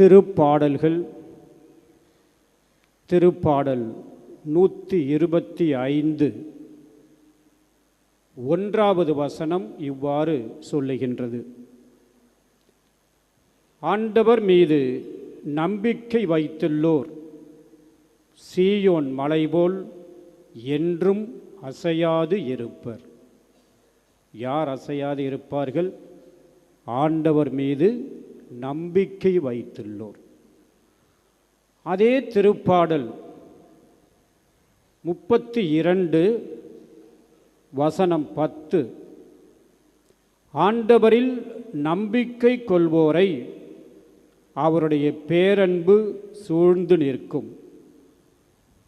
திருப்பாடல்கள். திருப்பாடல் நூற்றி இருபத்தி ஐந்து ஒன்றாவது வசனம் இவ்வாறு சொல்லுகின்றது. ஆண்டவர் மீது நம்பிக்கை வைத்துள்ளோர் சீயோன் மலைபோல் என்றும் அசையாது இருப்பர். யார் அசையாது இருப்பார்கள்? ஆண்டவர் மீது நம்பிக்கை வைத்துள்ளோர். அதே திருப்பாடல் முப்பத்தி இரண்டு வசனம் பத்து. ஆண்டவரில் நம்பிக்கை கொள்வோரை அவருடைய பேரன்பு சூழ்ந்து நிற்கும்.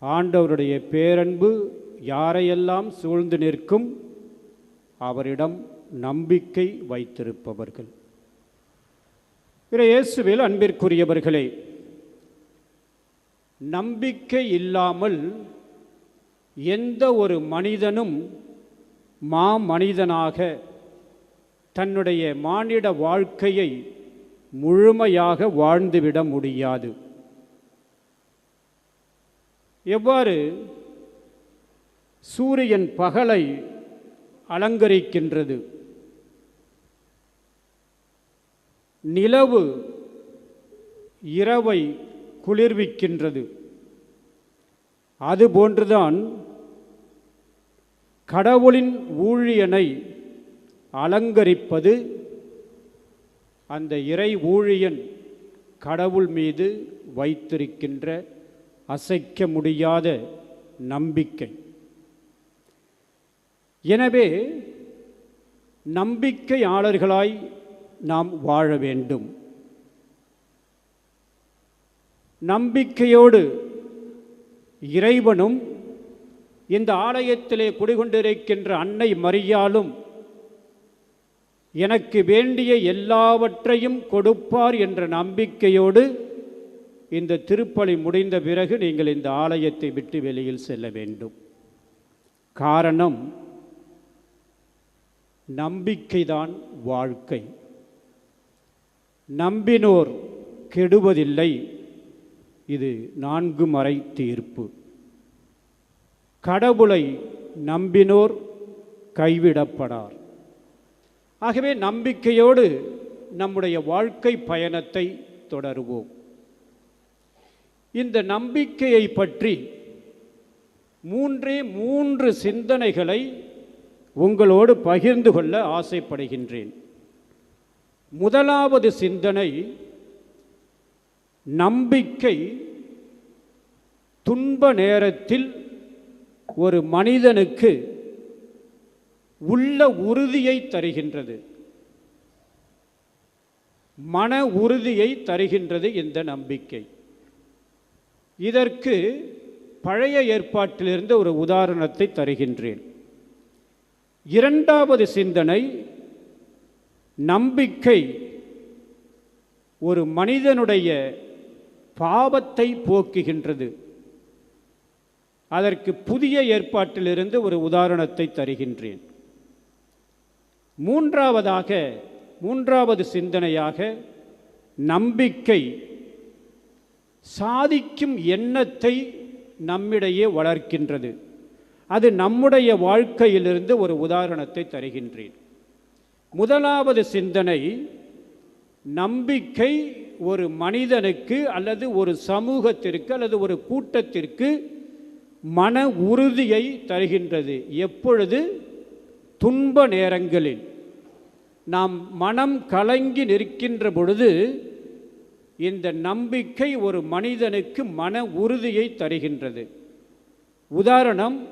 ஆண்டவருடைய பேரன்பு யாரையெல்லாம் சூழ்ந்து நிற்கும்? அவரிடம் நம்பிக்கை வைத்திருப்பவர்கள். பிற இயேசுவில் அன்பிற்குரியவர்களே நம்பிக்கை இல்லாமல் எந்த ஒரு மனிதனும் மா மனிதனாக தன்னுடைய மானிட வாழ்க்கையை முழுமையாக வாழ்ந்துவிட முடியாது. எவ்வாறு சூரியன் பகலை அலங்கரிக்கின்றது? நிலவு இரவை குளிர்விக்கின்றது. அதுபோன்றுதான் கடவுளின் ஊழியனை அலங்கரிப்பது அந்த இறை ஊழியன் கடவுள் மீது வைத்திருக்கின்ற அசைக்க முடியாத நம்பிக்கை. எனவே நம்பிக்கையாளர்களாய் நாம் வாழ வேண்டும். நம்பிக்கையோடு இறைவனும் இந்த ஆலயத்திலே குடிகொண்டிருக்கின்ற அன்னை மரியாலும் எனக்கு வேண்டிய எல்லாவற்றையும் கொடுப்பார் என்ற நம்பிக்கையோடு இந்த திருப்பலி முடிந்த பிறகு நீங்கள் இந்த ஆலயத்தை விட்டு வெளியில் செல்ல வேண்டும். காரணம் நம்பிக்கைதான் வாழ்க்கை. நம்பினோர் கெடுவதில்லை. இது நான்கு மறை தீர்ப்பு. கடவுளை நம்பினோர் கைவிடப்படார். ஆகவே நம்பிக்கையோடு நம்முடைய வாழ்க்கை பயணத்தை தொடருவோம். இந்த நம்பிக்கையை பற்றி மூன்றே மூன்று சிந்தனைகளை உங்களோடு பகிர்ந்து கொள்ள ஆசைப்படுகின்றேன். முதலாவது சிந்தனை நம்பிக்கை துன்ப நேரத்தில் ஒரு மனிதனுக்கு உள்ள உறுதியை தருகின்றது. மன உறுதியை தருகின்றது இந்த நம்பிக்கை. இதற்கு பழைய ஏற்பாட்டிலிருந்து ஒரு உதாரணத்தை தருகின்றேன். இரண்டாவது சிந்தனை நம்பிக்கை ஒரு மனிதனுடைய பாவத்தை போக்குகின்றது. அதற்கு புதிய ஏற்பாட்டிலிருந்து ஒரு உதாரணத்தை தருகின்றேன். மூன்றாவதாக மூன்றாவது சிந்தனையாக நம்பிக்கை சாதிக்கும் எண்ணத்தை நம்மிடையே வளர்க்கின்றது. அது நம்முடைய வாழ்க்கையிலிருந்து ஒரு உதாரணத்தை தருகின்றேன். முதலாவது சிந்தனை நம்பிக்கை ஒரு மனிதனுக்கு அல்லது ஒரு சமூகத்திற்கு அல்லது ஒரு கூட்டத்திற்கு மன உறுதியை தருகின்றது. எப்பொழுது? துன்ப நேரங்களில். நாம் மனம் கலங்கி நிற்கின்ற பொழுது இந்த நம்பிக்கை ஒரு மனிதனுக்கு மன உறுதியை தருகின்றது. உதாரணம்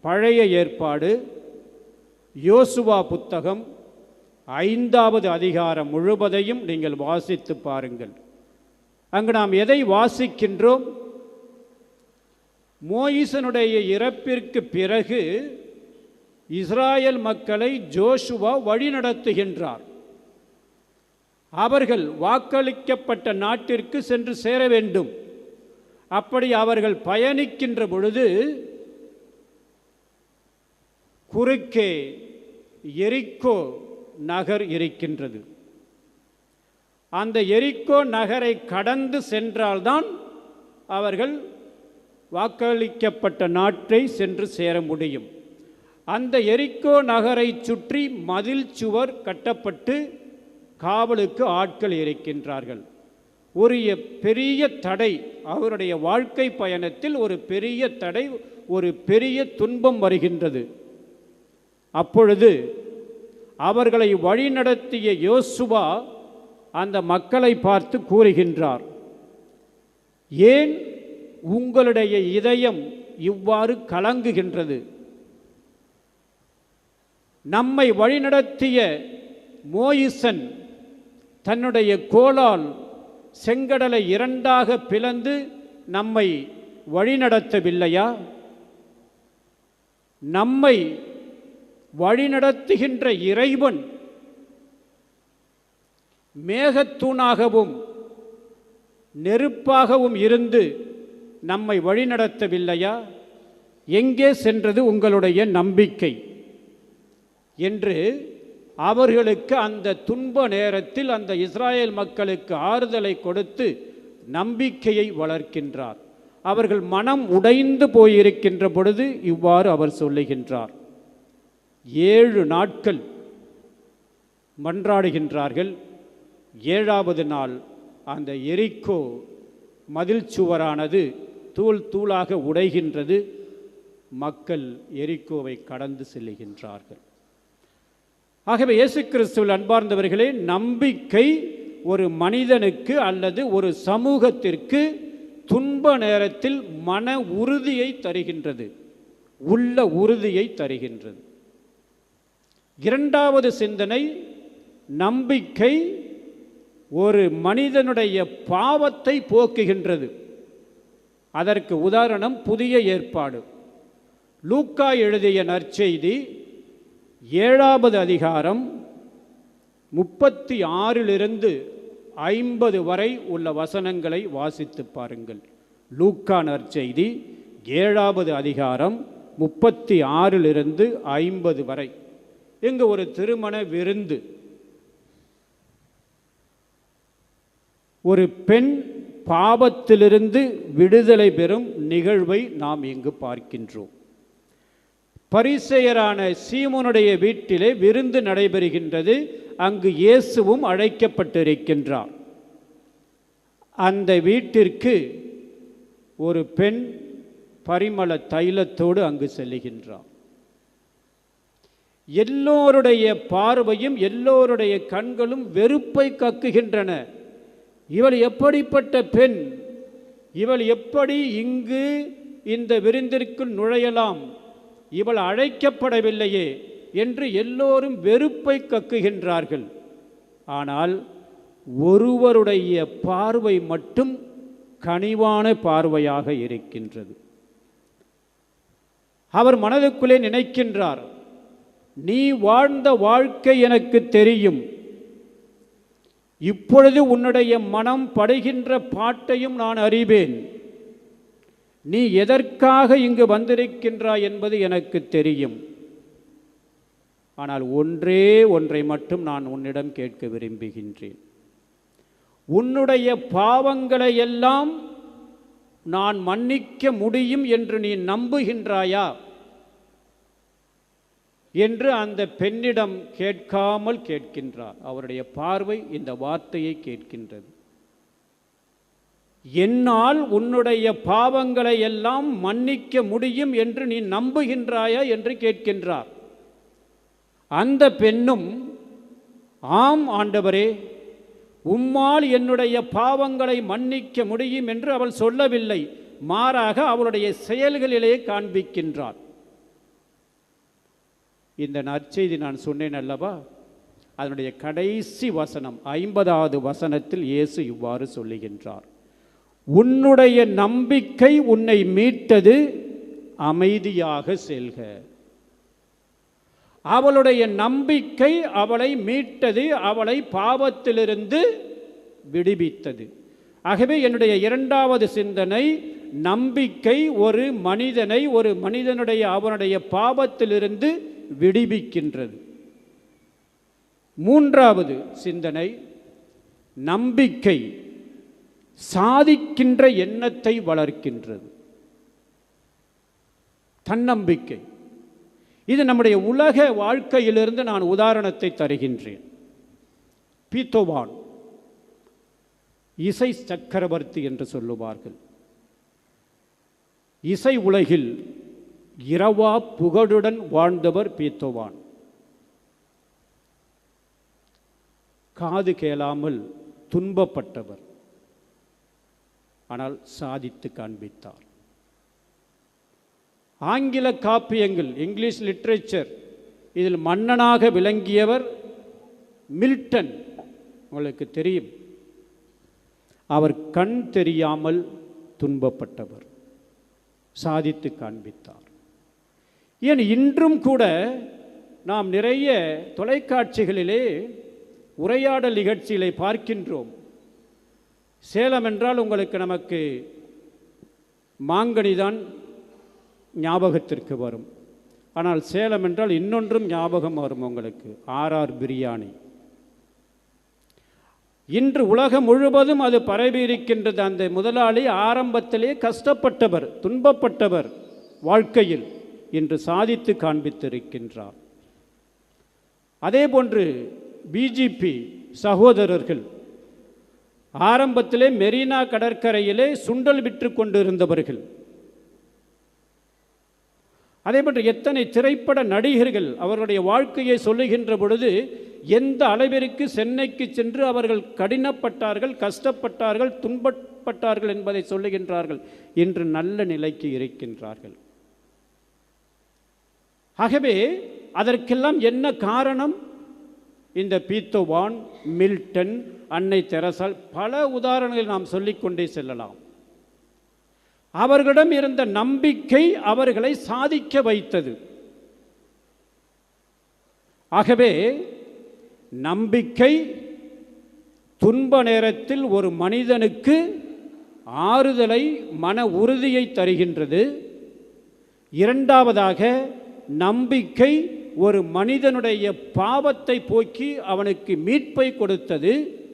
பழைய ஏற்பாடு யோசுவா புத்தகம் ஐந்தாவது அதிகாரம் முழுவதையும் நீங்கள் வாசித்து பாருங்கள். அங்கு நாம் எதை வாசிக்கின்றோம்? மோயிசனுடைய இறப்பிற்கு பிறகு இஸ்ராயல் மக்களை ஜோஷுவா வழிநடத்துகின்றார். அவர்கள் வாக்களிக்கப்பட்ட நாட்டிற்கு சென்று சேர வேண்டும். அப்படி அவர்கள் பயணிக்கின்ற பொழுது குறுக்கே எரிக்கோ நகர் இருக்கின்றது. அந்த எரிக்கோ நகரை கடந்து சென்றால்தான் அவர்கள் வாக்களிக்கப்பட்ட நாட்டை சென்று சேர முடியும். அந்த எரிக்கோ நகரை சுற்றி மதில் சுவர் கட்டப்பட்டு காவலுக்கு ஆட்கள் இருக்கின்றார்கள். ஒரு பெரிய தடை அவருடைய வாழ்க்கை பயணத்தில் ஒரு பெரிய தடை ஒரு பெரிய துன்பம் வருகின்றது. அப்பொழுது அவர்களை வழிநடத்திய யோசுவா அந்த மக்களை பார்த்து கூறுகின்றார் ஏன் உங்களுடைய இதயம் இவ்வாறு கலங்குகின்றது? நம்மை வழிநடத்திய மோயிசன் தன்னுடைய கோலால் செங்கடலை இரண்டாக பிளந்து நம்மை வழிநடத்தவில்லையா? நம்மை வழிநடத்துகின்ற இறைவன் மேகத்தூணாகவும் நெருப்பாகவும் இருந்து நம்மை வழிநடத்தவில்லையா? எங்கே சென்றது உங்களுடைய நம்பிக்கை? என்று அவர்களுக்கு அந்த துன்ப நேரத்தில் அந்த இஸ்ராயேல் மக்களுக்கு ஆறுதலை கொடுத்து நம்பிக்கையை வளர்க்கின்றார். அவர்கள் மனம் உடைந்து போயிருக்கின்ற பொழுது இவ்வாறு அவர் சொல்லுகின்றார். ஏழு நாட்கள் மன்றாடுகின்றார்கள். ஏழாவது நாள் அந்த எரிக்கோ மதில் சுவரானது தூள் தூளாக உடைகின்றது. மக்கள் எரிக்கோவை கடந்து செல்லுகின்றார்கள். ஆகவே இயேசு கிறிஸ்துவில் அன்பார்ந்தவர்களே நம்பிக்கை ஒரு மனிதனுக்கு அல்லது ஒரு சமூகத்திற்கு துன்ப நேரத்தில் மன உறுதியை தருகின்றது. உள்ள உறுதியை தருகின்றது. இரண்டாவது சிந்தனை நம்பிக்கை ஒரு மனிதனுடைய பாவத்தை போக்குகின்றது. அதற்கு உதாரணம் புதிய ஏற்பாடு. லூக்கா எழுதிய நற்செய்தி ஏழாவது அதிகாரம் முப்பத்தி ஆறிலிருந்து ஐம்பது வரை உள்ள வசனங்களை வாசித்து பாருங்கள். லூக்கா நற்செய்தி ஏழாவது அதிகாரம் முப்பத்தி ஆறிலிருந்து ஐம்பது வரை. இங்கு ஒரு திருமண விருந்து? ஒரு பெண் பாவத்திலிருந்து விடுதலை பெறும் நிகழ்வை நாம் இங்கு பார்க்கின்றோம். பரிசெயரான சீமோனுடைய வீட்டிலே விருந்து நடைபெறுகின்றது. அங்கு இயேசுவும் அழைக்கப்பட்டிருக்கின்றார். அந்த வீட்டிற்கு ஒரு பெண் பரிமள தைலத்தோடு அங்கு செல்லுகின்றார். எல்லோருடைய பார்வையும் எல்லோருடைய கண்களும் வெறுப்பை கக்குகின்றன. இவள் எப்படிப்பட்ட பெண்? இவள் எப்படி இங்கு இந்த விருந்திற்குள் நுழையலாம்? இவள் அழைக்கப்படவில்லையே என்று எல்லோரும் வெறுப்பை கக்குகின்றார்கள். ஆனால் ஒருவருடைய பார்வை மட்டும் கனிவான பார்வையாக இருக்கின்றது. அவர் மனதுக்குள்ளே நினைக்கின்றார் நீ வாழ்ந்த வாழ்க்கை எனக்கு தெரியும். இப்பொழுது உன்னுடைய மனம் படுகின்ற பாட்டையும் நான் அறிவேன். நீ எதற்காக இங்கு வந்திருக்கின்றாய் என்பது எனக்கு தெரியும். ஆனால் ஒன்றே ஒன்றை மட்டும் நான் உன்னிடம் கேட்க விரும்புகின்றேன். உன்னுடைய பாவங்களை எல்லாம் நான் மன்னிக்க முடியும் என்று நீ நம்புகின்றாயா? என்று அந்த பெண்ணிடம் கேட்காமல் கேட்கின்றார். அவருடைய பார்வை இந்த வார்த்தையை கேட்கின்றது. என்னால் உன்னுடைய பாவங்களை எல்லாம் மன்னிக்க முடியும் என்று நீ நம்புகின்றாயா என்று கேட்கின்றார். அந்த பெண்ணும் ஆம் ஆண்டவரே உம்மால் என்னுடைய பாவங்களை மன்னிக்க முடியும் என்று அவள் சொல்லவில்லை. மாறாக அவளுடைய செயல்களிலே காண்பிக்கின்றாள். இந்த நற்செய்தி நான் சொன்னேன் அல்லவா? அதனுடைய கடைசி வசனம் ஐம்பதாவது வசனத்தில் இயேசு இவ்வாறு சொல்லுகின்றார். உன்னுடைய நம்பிக்கை உன்னை மீட்டது அமைதியாக செல்க. அவளுடைய நம்பிக்கை அவளை மீட்டது அவளை பாவத்திலிருந்து விடுவித்தது. ஆகவே என்னுடைய இரண்டாவது சிந்தனை நம்பிக்கை ஒரு மனிதனை ஒரு மனிதனுடைய அவனுடைய பாவத்திலிருந்து விடுவிக்கின்றது. மூன்றாவது சிந்தனை நம்பிக்கை சாதிக்கின்ற எண்ணத்தை வளர்க்கின்றது. தன்னம்பிக்கை. இது நம்முடைய உலக வாழ்க்கையிலிருந்து நான் உதாரணத்தை தருகின்றேன். பீத்தோவான் இசை சக்கரவர்த்தி என்று சொல்லுவார்கள். இசை உலகில் இரவா புகழுடன் வாழ்ந்தவர் பீத்தோவான். காது கேளாமல் துன்பப்பட்டவர். ஆனால் சாதித்து காண்பித்தார். ஆங்கில காப்பியங்கள் இங்கிலீஷ் லிட்ரேச்சர் இதில் மன்னனாக விளங்கியவர் மில்டன். உங்களுக்கு தெரியும். அவர் கண் தெரியாமல் துன்பப்பட்டவர். சாதித்து காண்பித்தார். ஏன் இன்றும் கூட நாம் நிறைய தொலைக்காட்சிகளிலே உரையாடல் நிகழ்ச்சிகளை பார்க்கின்றோம்? சேலம் என்றால் உங்களுக்கு நமக்கு மாங்கனிதான் ஞாபகத்திற்கு வரும். ஆனால் சேலம் என்றால் இன்னொன்றும் ஞாபகம் வரும் உங்களுக்கு ஆர்ஆர் பிரியாணி. இன்று உலகம் முழுவதும் அது பரவி இருக்கின்றது அந்த முதலாளி ஆரம்பத்திலே கஷ்டப்பட்டவர் துன்பப்பட்டவர் வாழ்க்கையில். இன்று சாதித்து காண்பித்திருக்கின்றார். அதேபோன்று பிஜிபி சகோதரர்கள் ஆரம்பத்திலே மெரினா கடற்கரையிலே சுண்டல் விற்று கொண்டிருந்தவர்கள். அதேபோன்று எத்தனை திரைப்பட நடிகர்கள் அவர்களுடைய வாழ்க்கையை சொல்லுகின்ற பொழுது எந்த அளவிற்கு சென்னைக்கு சென்று அவர்கள் கடினப்பட்டார்கள் கஷ்டப்பட்டார்கள் துன்பப்பட்டார்கள் என்பதை சொல்லுகின்றார்கள். இன்று நல்ல நிலைக்கு இருக்கின்றார்கள். ஆகவே அதற்கெல்லாம் என்ன காரணம்? இந்த பீத்தோவான் மில்டன் அன்னை தெரசால் பல உதாரணங்களை நாம் சொல்லிக்கொண்டே செல்லலாம். அவர்களிடம் இருந்த நம்பிக்கை அவர்களை சாதிக்க வைத்தது. ஆகவே நம்பிக்கை துன்ப நேரத்தில் ஒரு மனிதனுக்கு ஆறுதலை மன உறுதியை தருகின்றது. இரண்டாவதாக நம்பிக்கை ஒரு மனிதனுடைய பாவத்தை போக்கி அவனுக்கு மீட்பை கொடுத்தது.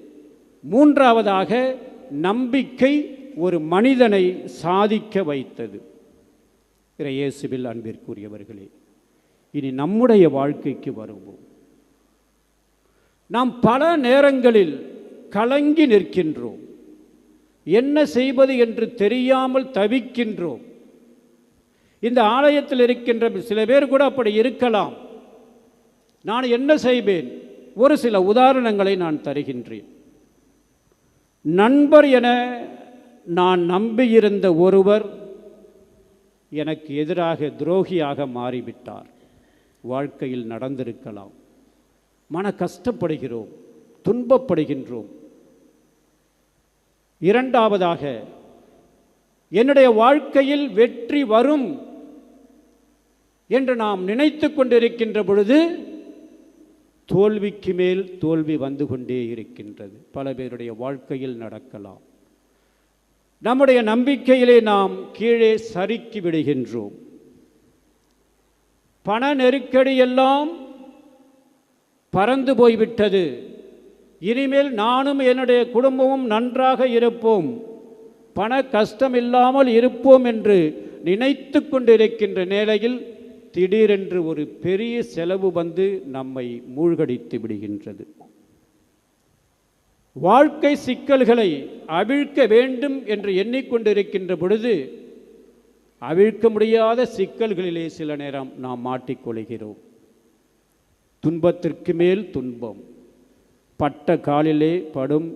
மூன்றாவதாக நம்பிக்கை ஒரு மனிதனை சாதிக்க வைத்தது. இறையேசுவில் அன்பிற்குரியவர்களே இனி நம்முடைய வாழ்க்கைக்கு வருவோம். நாம் பல நேரங்களில் கலங்கி நிற்கின்றோம். என்ன செய்வது என்று தெரியாமல் தவிக்கின்றோம். இந்த ஆலயத்தில் இருக்கின்ற சில பேர் கூட அப்படி இருக்கலாம். நான் என்ன செய்வேன்? ஒரு சில உதாரணங்களை நான் தருகின்றேன். நண்பர் என நான் நம்பியிருந்த ஒருவர் எனக்கு எதிராக துரோகியாக மாறிவிட்டார். வாழ்க்கையில் நடந்திருக்கலாம். மன கஷ்டப்படுகிறோம் துன்பப்படுகின்றோம். இரண்டாவதாக என்னுடைய வாழ்க்கையில் வெற்றி வரும் என்று நாம் நினைத்து கொண்டிருக்கின்ற பொழுது தோல்விக்கு மேல் தோல்வி வந்து கொண்டே இருக்கின்றது. பல பேருடைய வாழ்க்கையில் நடக்கலாம். நம்முடைய நம்பிக்கையிலே நாம் கீழே சறுக்கி விடுகின்றோம். பண நெருக்கடியெல்லாம் பறந்து போய்விட்டது. இனிமேல் நானும் என்னுடைய குடும்பமும் நன்றாக இருப்போம். பண கஷ்டம் இல்லாமல் இருப்போம் என்று நினைத்து கொண்டிருக்கின்ற நிலையில் திடீரென்று ஒரு பெரிய செலவு வந்து நம்மை மூழ்கடித்து விடுகின்றது. வாழ்க்கை சிக்கல்களை அவிழ்க்க வேண்டும் என்று எண்ணிக்கொண்டிருக்கின்ற பொழுது அவிழ்க்க முடியாத சிக்கல்களிலே சில நேரம் நாம் மாட்டிக்கொள்கிறோம். துன்பத்திற்கு மேல் துன்பம் பட்ட காலிலே படும்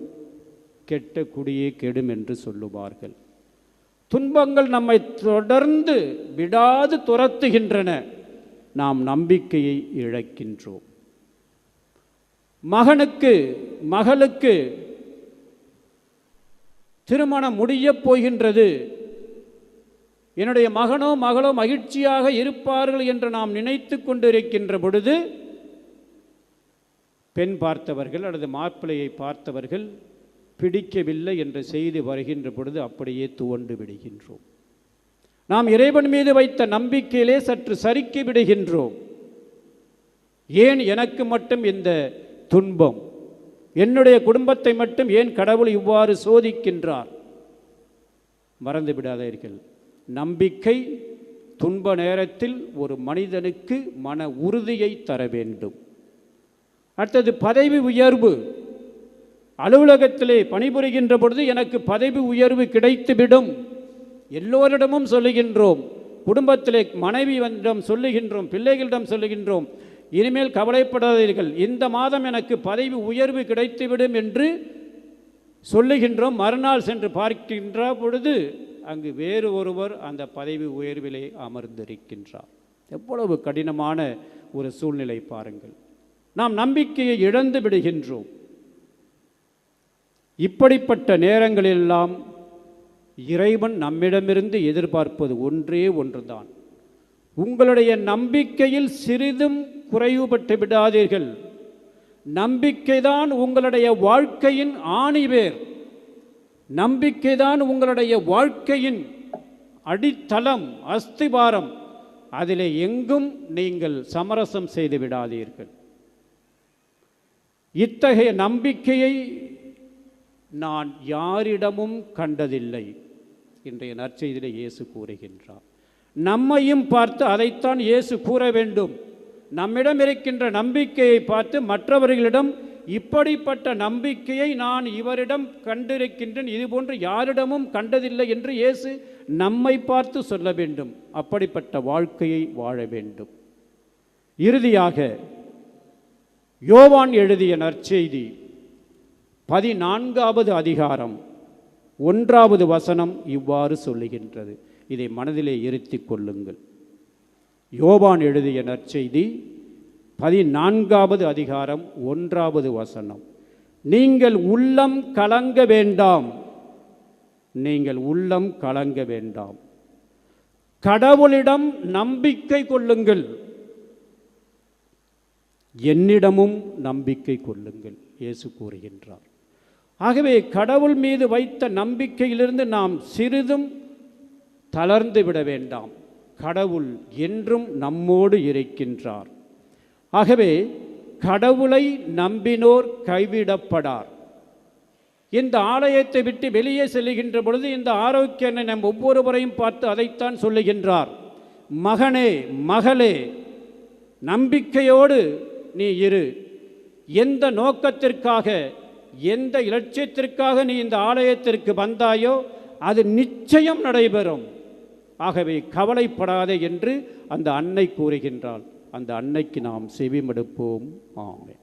கெட்ட குடியே கெடும் என்று சொல்லுவார்கள். துன்பங்கள் நம்மை தொடர்ந்து விடாது துரத்துகின்றன. நாம் நம்பிக்கையை இழக்கின்றோம். மகனுக்கு மகளுக்கு திருமணம் முடியப் போகின்றது. என்னுடைய மகனோ மகளோ மகிழ்ச்சியாக இருப்பார்கள் என்று நாம் நினைத்து கொண்டிருக்கின்ற பொழுது பெண் பார்த்தவர்கள் அல்லது மாப்பிள்ளையை பார்த்தவர்கள் பிடிக்கவில்லை என்ற செய்தி வருகின்ற பொழுது அப்படியே துவண்டு விடுகின்றோம். நாம் இறைவன் மீது வைத்த நம்பிக்கையிலே சற்று சறுக்கி விடுகின்றோம். ஏன் எனக்கு மட்டும் இந்த துன்பம்? என்னுடைய குடும்பத்தை மட்டும் ஏன் கடவுள் இவ்வாறு சோதிக்கின்றார்? மறந்து விடாதீர்கள். நம்பிக்கை துன்ப நேரத்தில் ஒரு மனிதனுக்கு மன உறுதியை தர வேண்டும். அடுத்தது பதவி உயர்வு. அலுவலகத்திலே பணிபுரிகின்ற பொழுது எனக்கு பதவி உயர்வு கிடைத்துவிடும். எல்லோரிடமும் சொல்லுகின்றோம். குடும்பத்திலே மனைவியிடம் சொல்லுகின்றோம். பிள்ளைகளிடம் சொல்லுகின்றோம். இனிமேல் கவலைப்படாதீர்கள். இந்த மாதம் எனக்கு பதவி உயர்வு கிடைத்துவிடும் என்று சொல்லுகின்றோம். மறுநாள் சென்று பார்க்கின்ற பொழுது அங்கு வேறு ஒருவர் அந்த பதவி உயர்விலே அமர்ந்திருக்கின்றார். எவ்வளவு கடினமான ஒரு சூழ்நிலை பாருங்கள். நாம் நம்பிக்கையை இழந்து விடுகின்றோம். இப்படிப்பட்ட நேரங்களெல்லாம் இறைவன் நம்மிடமிருந்து எதிர்பார்ப்பது ஒன்றே ஒன்றுதான். உங்களுடைய நம்பிக்கையில் சிறிதும் குறைவுபட்டு விடாதீர்கள். நம்பிக்கைதான் உங்களுடைய வாழ்க்கையின் ஆணிவேர். நம்பிக்கைதான் உங்களுடைய வாழ்க்கையின் அடித்தளம் அஸ்திவாரம் அதிலே எங்கும் நீங்கள் சமரசம் செய்து விடாதீர்கள். இத்தகைய நம்பிக்கையை நான் யாரிடமும் கண்டதில்லை இன்றைய நற்செய்தியிலே இயேசு கூறுகின்றார். நம்மையும் பார்த்து அதைத்தான் இயேசு கூற வேண்டும். நம்மிடம் இருக்கின்ற நம்பிக்கையை பார்த்து மற்றவர்களிடம் இப்படிப்பட்ட நம்பிக்கையை நான் இவரிடம் கண்டிருக்கின்றேன் இதுபோன்று யாரிடமும் கண்டதில்லை என்று இயேசு நம்மை பார்த்து சொல்ல வேண்டும். அப்படிப்பட்ட வாழ்க்கையை வாழ வேண்டும். இறுதியாக யோவான் எழுதிய நற்செய்தி பதினான்காவது அதிகாரம் ஒன்றாவது வசனம் இவ்வாறு சொல்லுகின்றது. இதை மனதிலே இருத்திக் கொள்ளுங்கள். யோபான் எழுதிய நற்செய்தி பதினான்காவது அதிகாரம் ஒன்றாவது வசனம். நீங்கள் உள்ளம் கலங்க வேண்டாம். நீங்கள் உள்ளம் கலங்க வேண்டாம். கடவுளிடம் நம்பிக்கை கொள்ளுங்கள். என்னிடமும் நம்பிக்கை கொள்ளுங்கள் இயேசு கூறுகின்றார். ஆகவே கடவுள் மீது வைத்த நம்பிக்கையிலிருந்து நாம் சிறிதும் தளர்ந்து விட வேண்டாம். கடவுள் என்றும் நம்மோடு இருக்கின்றார். ஆகவே கடவுளை நம்பினோர் கைவிடப்படார். இந்த ஆலயத்தை விட்டு வெளியே செல்லுகின்ற பொழுது இந்த ஆரோக்கியனை நம் ஒவ்வொருவரையும் பார்த்து அதைத்தான் சொல்லுகின்றார். மகனே மகளே நம்பிக்கையோடு நீ இரு. எந்த நோக்கத்திற்காக எந்த இலட்சியத்திற்காக நீ இந்த ஆலயத்திற்கு வந்தாயோ அது நிச்சயம் நடைபெறும். ஆகவே கவலைப்படாதே என்று அந்த அன்னை கூறுகின்றாள். அந்த அன்னைக்கு நாம் செவிமடுப்போம். ஆமே